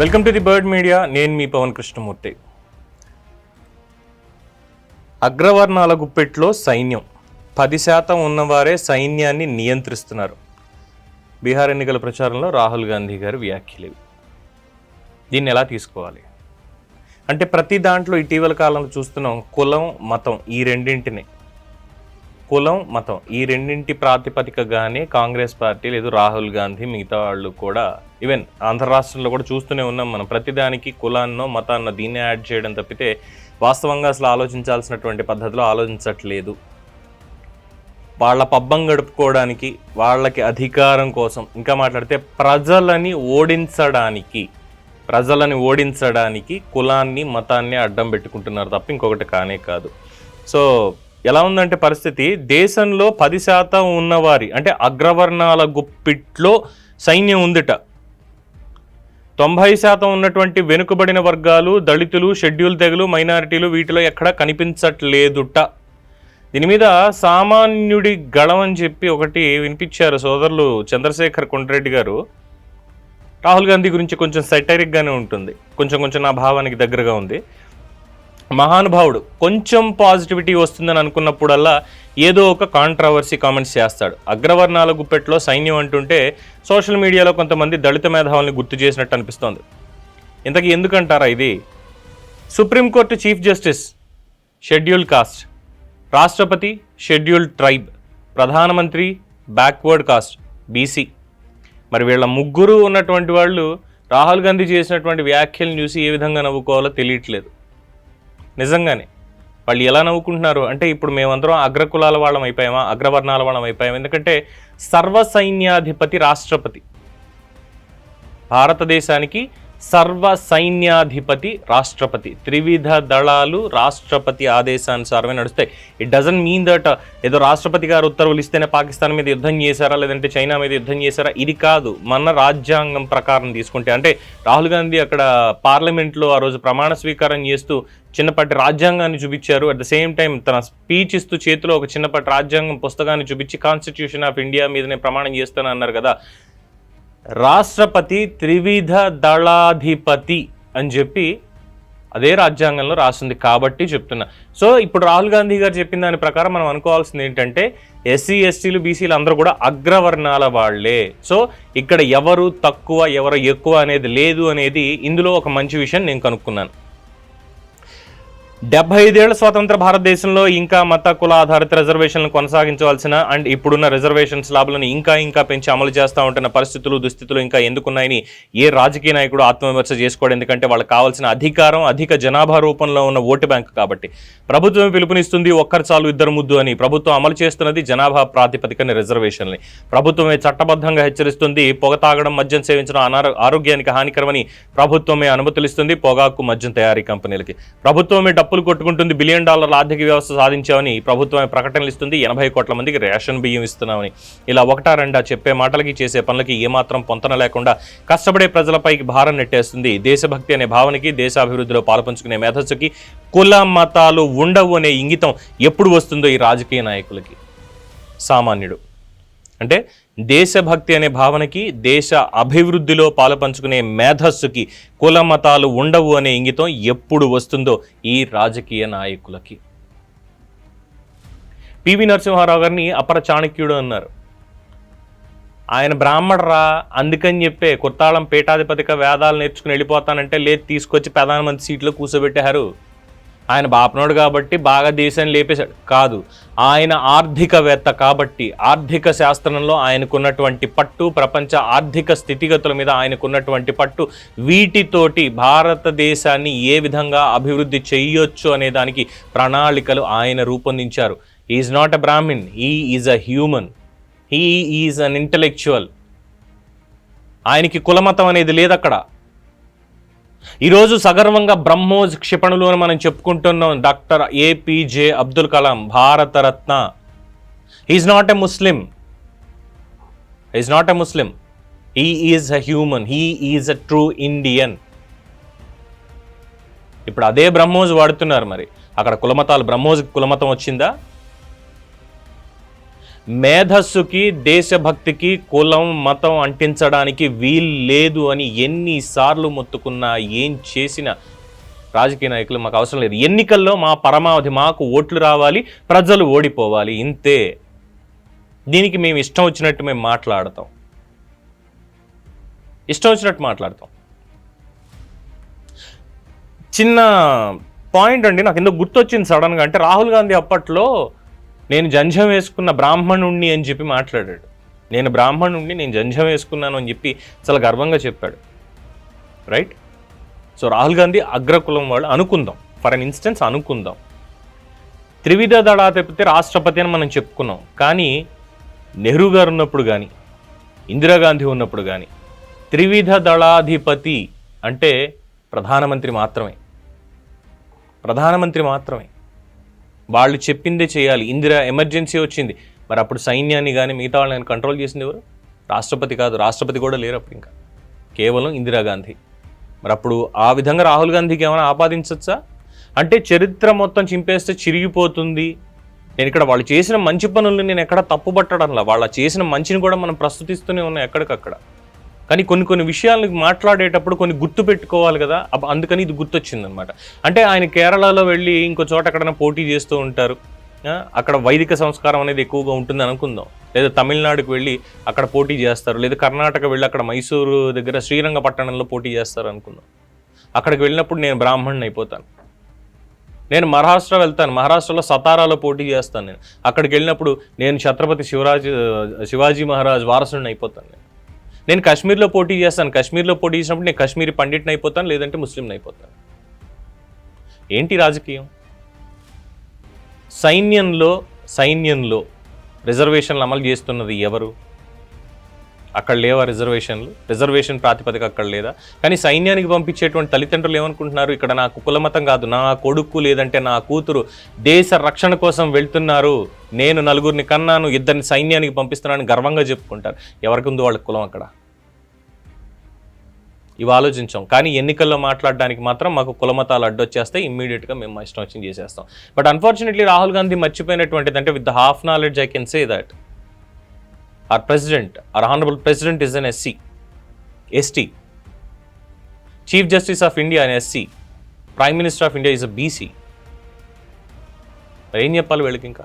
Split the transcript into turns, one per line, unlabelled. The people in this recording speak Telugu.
Welcome to the bird media. నేను మీ పవన్ కృష్ణమూర్తి. అగ్రవర్ణాల గుప్పెట్లో సైన్యం. పది శాతం ఉన్నవారే సైన్యాన్ని నియంత్రిస్తున్నారు. బీహార్ ఎన్నికల ప్రచారంలో రాహుల్ గాంధీ గారి వ్యాఖ్యలు దీన్ని ఎలా తీసుకోవాలి? అంటే ప్రతి దాంట్లో ఇటీవల కాలంలో చూస్తున్నాం కులం మతం ఈ రెండింటిని. కులం మతం ఈ రెండింటి ప్రాతిపదికగానే కాంగ్రెస్ పార్టీ లేదు రాహుల్ గాంధీ మిగతా వాళ్ళు కూడా ఈవెన్ ఆంధ్ర రాష్ట్రంలో కూడా చూస్తూనే ఉన్నాం మనం. ప్రతిదానికి కులాన్నో మతాన్నో దీన్నే యాడ్ చేయడం తప్పితే వాస్తవంగా అసలు ఆలోచించాల్సినటువంటి పద్ధతిలో ఆలోచించట్లేదు. వాళ్ళ పబ్బం గడుపుకోవడానికి వాళ్ళకి అధికారం కోసం ఇంకా మాట్లాడితే ప్రజలని ఓడించడానికి ప్రజలని ఓడించడానికి కులాన్ని మతాన్ని అడ్డం పెట్టుకుంటున్నారు తప్ప ఇంకొకటి కానే కాదు. సో ఎలా ఉందంటే పరిస్థితి? దేశంలో పది శాతం ఉన్నవారి అంటే అగ్రవర్ణాల గుప్పిట్లో సైన్యం ఉందిట. తొంభై శాతం ఉన్నటువంటి వెనుకబడిన వర్గాలు దళితులు షెడ్యూల్ తెగలు మైనారిటీలు వీటిలో ఎక్కడా కనిపించట్లేదుట. దీని మీద సామాన్యుడి గళం అని చెప్పి ఒకటి వినిపించారు సోదరులు చంద్రశేఖర్ కొండ్రెడ్డి గారు. రాహుల్ గాంధీ గురించి కొంచెం సెటరిక్గానే ఉంటుంది. కొంచెం కొంచెం నా భావానికి దగ్గరగా ఉంది. మహానుభావుడు కొంచెం పాజిటివిటీ వస్తుందని అనుకున్నప్పుడల్లా ఏదో ఒక కాంట్రవర్సీ కామెంట్స్ చేస్తాడు. అగ్రవర్ణాల గుప్పెట్లో సైన్యం అంటుంటే సోషల్ మీడియాలో కొంతమంది దళిత మేధావుల్ని గుర్తు చేసినట్టు అనిపిస్తోంది. ఇంతకీ ఎందుకంటారా ఇది? Supreme court chief justice schedule caste రాష్ట్రపతి షెడ్యూల్ ట్రైబ్ ప్రధానమంత్రి బ్యాక్వర్డ్ కాస్ట్ బీసీ మరి వీళ్ళ ముగ్గురు ఉన్నటువంటి వాళ్ళు రాహుల్ గాంధీ చేసినటువంటి వ్యాఖ్యలను చూసి ఏ విధంగా నవ్వుకోవాలో తెలియట్లేదు. నిజంగానే. వాళ్ళు ఎలా నవ్వుకుంటున్నారు? అంటే ఇప్పుడు మేమందరం అగ్రకులాల వాళ్ళం అయిపోయామా? అగ్రవర్ణాల వాళ్ళం అయిపోయాం ఎందుకంటే సర్వసైన్యాధిపతి రాష్ట్రపతి. భారతదేశానికి సర్వ సైన్యాధిపతి రాష్ట్రపతి. త్రివిధ దళాలు రాష్ట్రపతి ఆదేశానుసారమే నడుస్తాయి. ఇట్ డజన్ మీన్ దట్ ఏదో రాష్ట్రపతి గారు ఉత్తర్వులు ఇస్తేనే పాకిస్తాన్ మీద యుద్ధం చేశారా? లేదంటే చైనా మీద యుద్ధం చేశారా? ఇది కాదు. మన రాజ్యాంగం ప్రకారం తీసుకుంటే అంటే రాహుల్ గాంధీ అక్కడ పార్లమెంట్లో ఆ రోజు ప్రమాణ స్వీకారం చేస్తూ చిన్నపాటి రాజ్యాంగాన్ని చూపించారు. అట్ ద సేమ్ టైం తన స్పీచ్ ఇస్తూ చేతిలో ఒక చిన్నపాటి రాజ్యాంగం పుస్తకాన్ని చూపించి కాన్స్టిట్యూషన్ ఆఫ్ ఇండియా మీదనే ప్రమాణం చేస్తాను అన్నారు కదా. రాష్ట్రపతి త్రివిధ దళాధిపతి అని చెప్పి అదే రాజ్యాంగంలో రాస్తుంది కాబట్టి చెప్తున్నా. సో ఇప్పుడు రాహుల్ గాంధీ గారు చెప్పిన దాని ప్రకారం మనం అనుకోవాల్సింది ఏంటంటే ఎస్సీ ఎస్టీలు బీసీలు అందరూ కూడా అగ్రవర్ణాల వాళ్ళే. సో ఇక్కడ ఎవరు తక్కువ ఎవరు ఎక్కువ అనేది లేదు అనేది ఇందులో ఒక మంచి విషయం నేను కనుక్కున్నాను. డెబ్బై ఐదేళ్ళ స్వతంత్ర భారతదేశంలో ఇంకా మత కుల ఆధారిత రిజర్వేషన్లు కొనసాగించవలసిన అండ్ ఇప్పుడున్న రిజర్వేషన్ స్లాబ్లను ఇంకా ఇంకా పెంచి అమలు చేస్తూ ఉంటున్న పరిస్థితులు దుస్థితులు ఇంకా ఎందుకున్నాయని ఏ రాజకీయ నాయకుడు ఆత్మవిమర్శ చేసుకోవడం ఎందుకంటే వాళ్ళకి కావాల్సిన అధికారం అధిక జనాభా రూపంలో ఉన్న ఓటు బ్యాంక్ కాబట్టి. ప్రభుత్వం పిలుపునిస్తుంది ఒక్కరు చాలు ఇద్దరు ముద్దు అని. ప్రభుత్వం అమలు చేస్తున్నది జనాభా ప్రాతిపదికన రిజర్వేషన్లు. ప్రభుత్వమే చట్టబద్ధంగా హెచ్చరిస్తుంది పొగ తాగడం మద్యం సేవించడం అనారో ఆరోగ్యానికి హానికరమని ప్రభుత్వమే అనుమతులిస్తుంది పొగాకు మద్యం తయారీ కంపెనీలకి. ప్రభుత్వమే అప్పులు కొట్టుకుంటుంది బిలియన్ డాలర్ల ఆర్థిక వ్యవస్థ సాధించామని ప్రభుత్వమే ప్రకటనలు ఇస్తుంది ఎనభై కోట్ల మందికి రేషన్ బియ్యం ఇస్తున్నామని. ఇలా ఒకటా రెండా చెప్పే మాటలకి చేసే పనులకి ఏమాత్రం పొంతన లేకుండా కష్టపడే ప్రజలపైకి భారం నెట్టేస్తుంది. దేశభక్తి అనే భావనకి దేశాభివృద్ధిలో పాల్పంచుకునే మేధస్సుకి కుల మతాలు ఉండవు అనే ఇంగితం ఎప్పుడు వస్తుందో ఈ రాజకీయ నాయకులకి. సామాన్యుడు. అంటే దేశభక్తి అనే భావనకి దేశ అభివృద్ధిలో పాలుపంచుకునే మేధస్సుకి కుల మతాలు ఉండవు అనే ఇంగితం ఎప్పుడు వస్తుందో ఈ రాజకీయ నాయకులకి. పివి నరసింహారావు గారిని అపర చాణక్యుడు అన్నారు. ఆయన బ్రాహ్మణరా అందుకని చెప్పే కొత్తాళం పీఠాధిపతిగా వేదాలు నేర్చుకుని వెళ్ళిపోతానంటే లేదు తీసుకొచ్చి ప్రధానమంత్రి సీట్లో కూర్చోబెట్టారు ఆయన బాపనోడు కాబట్టి బాగా దేశాన్ని లేపేశాడు. కాదు ఆయన ఆర్థికవేత్త కాబట్టి ఆర్థిక శాస్త్రంలో ఆయనకున్నటువంటి పట్టు ప్రపంచ ఆర్థిక స్థితిగతుల మీద ఆయనకున్నటువంటి పట్టు వీటితోటి భారతదేశాన్ని ఏ విధంగా అభివృద్ధి చేయొచ్చు అనే దానికి ప్రణాళికలు ఆయన రూపొందించారు. Is not a Brahmin he is a human he is an intellectual ఆయనకి కులమతం అనేది లేదు అక్కడ ఈరోజు సగర్వంగా బ్రహ్మోజ్ క్షిపణులు అని మనం చెప్పుకుంటున్నాం. Doctor APJ Abdul Kalam Bharat Ratna. Is not a Muslim is not a Muslim he is a human he is a true Indian ఇప్పుడు అదే బ్రహ్మోజ్ వాడుతున్నారు మరి. అక్కడ కులమతాలు బ్రహ్మోజ్ కులమతం వచ్చిందా? మేధస్సుకి దేశభక్తికి కులం మతం అంటించడానికి వీలు లేదు అని ఎన్నిసార్లు మొత్తుకున్నా ఏం చేసినా రాజకీయ నాయకులు మాకు అవసరం లేదు. ఎన్నికల్లో మా పరమావధి మాకు ఓట్లు రావాలి ప్రజలు ఓడిపోవాలి ఇంతే. దీనికి మేము ఇష్టం వచ్చినట్టు మేము మాట్లాడతాం. ఇష్టం వచ్చినట్టు మాట్లాడతాం. చిన్న పాయింట్ అండి నాకు ఎందుకు గుర్తొచ్చింది సడన్గా అంటే రాహుల్ గాంధీ అప్పట్లో నేను జంజం వేసుకున్న బ్రాహ్మణుణ్ణి అని చెప్పి మాట్లాడాడు. నేను బ్రాహ్మణుణ్ణి నేను జంజం వేసుకున్నాను అని చెప్పి చాలా గర్వంగా చెప్పాడు. రైట్ సో రాహుల్ గాంధీ అగ్రకులం వాళ్ళు అనుకుందాం. ఫర్ అన్ ఇన్స్టెన్స్ అనుకుందాం. త్రివిధ దళాధిపతి రాష్ట్రపతి అని మనం చెప్పుకున్నాం. కానీ నెహ్రూ గారు ఉన్నప్పుడు కానీ ఇందిరాగాంధీ ఉన్నప్పుడు కానీ త్రివిధ దళాధిపతి అంటే ప్రధానమంత్రి మాత్రమే. ప్రధానమంత్రి మాత్రమే. వాళ్ళు చెప్పిందే చేయాలి. ఇందిరా ఎమర్జెన్సీ వచ్చింది. మరి అప్పుడు సైన్యాన్ని కానీ మిగతా వాళ్ళని కంట్రోల్ చేసింది ఎవరు? రాష్ట్రపతి కాదు. రాష్ట్రపతి కూడా లేరు అప్పుడు ఇంకా. కేవలం ఇందిరాగాంధీ మరి అప్పుడు ఆ విధంగా రాహుల్ గాంధీకి ఏమైనా ఆపాదించవచ్చా అంటే చరిత్ర మొత్తం చింపేస్తే చిరిగిపోతుంది. నేను ఇక్కడ వాళ్ళు చేసిన మంచి పనుల్ని నేను ఎక్కడ తప్పుపట్టడంలా. వాళ్ళ చేసిన మంచిని కూడా మనం ప్రస్తుతిస్తూనే ఉన్నాం ఎక్కడికక్కడ. కానీ కొన్ని కొన్ని విషయాలను మాట్లాడేటప్పుడు కొన్ని గుర్తు పెట్టుకోవాలి కదా. అందుకని ఇది గుర్తొచ్చిందనమాట. అంటే ఆయన కేరళలో వెళ్ళి ఇంకో చోట ఎక్కడైనా పోటీ చేస్తూ ఉంటారు. అక్కడ వైదిక సంస్కారం అనేది ఎక్కువగా ఉంటుంది అనుకుందాం. లేదా తమిళనాడుకు వెళ్ళి అక్కడ పోటీ చేస్తారు. లేదా కర్ణాటక వెళ్ళి అక్కడ మైసూరు దగ్గర శ్రీరంగపట్టణంలో పోటీ చేస్తారు అనుకుందాం. అక్కడికి వెళ్ళినప్పుడు నేను బ్రాహ్మణ్ని అయిపోతాను. నేను మహారాష్ట్ర వెళ్తాను. మహారాష్ట్రలో సతారాలో పోటీ చేస్తాను నేను. అక్కడికి వెళ్ళినప్పుడు నేను ఛత్రపతి శివరాజ్ శివాజీ మహారాజ్ వారసుని అయిపోతాను నేను. నేను కాశ్మీర్లో పోటీ చేస్తాను. కాశ్మీర్లో పోటీ చేసినప్పుడు నేను కాశ్మీరీ పండిట్ని అయిపోతాను లేదంటే ముస్లింని అయిపోతాను. ఏంటి రాజకీయం? సైన్యంలో సైన్యంలో రిజర్వేషన్లు అమలు చేస్తున్నది ఎవరు? అక్కడ లేవా రిజర్వేషన్లు? రిజర్వేషన్ ప్రాతిపదిక అక్కడ లేదా? కానీ సైన్యానికి పంపించేటువంటి తల్లిదండ్రులు ఏమనుకుంటున్నారు? ఇక్కడ నాకు కులమతం కాదు నా కొడుకు లేదంటే నా కూతురు దేశ రక్షణ కోసం వెళ్తున్నారు. నేను నలుగురిని కన్నాను ఇద్దరిని సైన్యానికి పంపిస్తున్నానని గర్వంగా చెప్పుకుంటారు. ఎవరికి ఉందో వాళ్ళ కులం అక్కడ? ఇవి ఆలోచించాం. కానీ ఎన్నికల్లో మాట్లాడడానికి మాత్రం మాకు కులమతాలు అడ్డొచ్చేస్తే ఇమ్మీడియట్గా మేము మా ఇష్టం వచ్చింది చేసేస్తాం. బట్ అన్ఫార్చునేట్లీ రాహుల్ గాంధీ మర్చిపోయినటువంటిది అంటే with half knowledge I can say that our president our honorable president is an SC ST chief justice of India an SC prime minister of India is a BC ఏం చెప్పాలి వీళ్ళకి ఇంకా